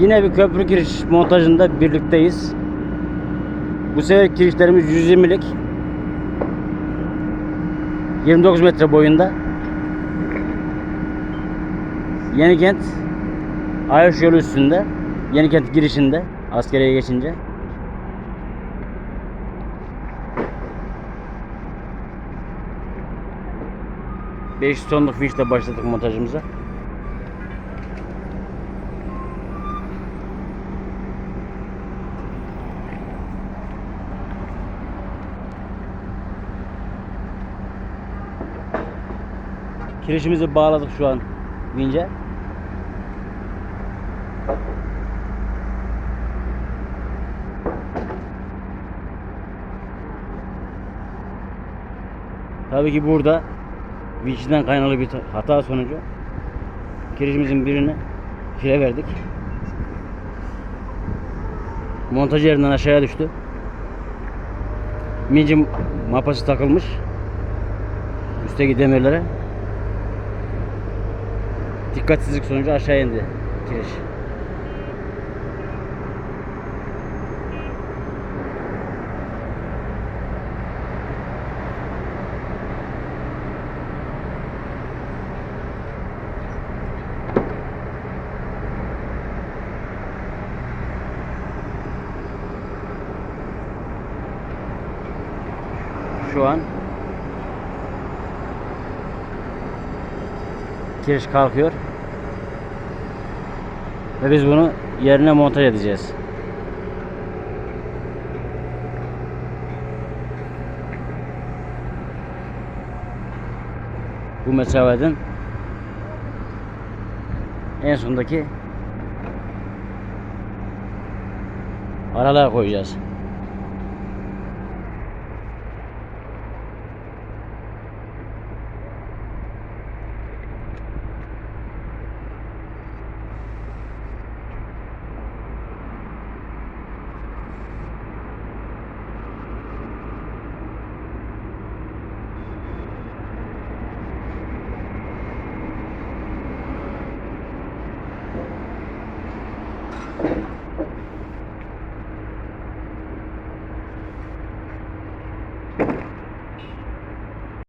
Yine bir köprü giriş montajında birlikteyiz. Bu sefer girişlerimiz 120'lik. 29 metre boyunda. Yenikent Ayış yolu üstünde. Yenikent girişinde askeriye geçince. Beş tonluk vinçle başladık montajımıza. Kirişimizi bağladık şu an vince. Tabii ki burada vinçten kaynaklı bir hata sonucu kirişimizin birini file verdik. Montaj yerinden aşağıya düştü. Vincin mapası takılmış. Üstteki demirlere. Dikkatsizlik sonucu aşağı indi kiriş. Şu an kiriş kalkıyor. Ve biz bunu yerine montaj edeceğiz. Bu mesafeden en sondaki aralığa koyacağız.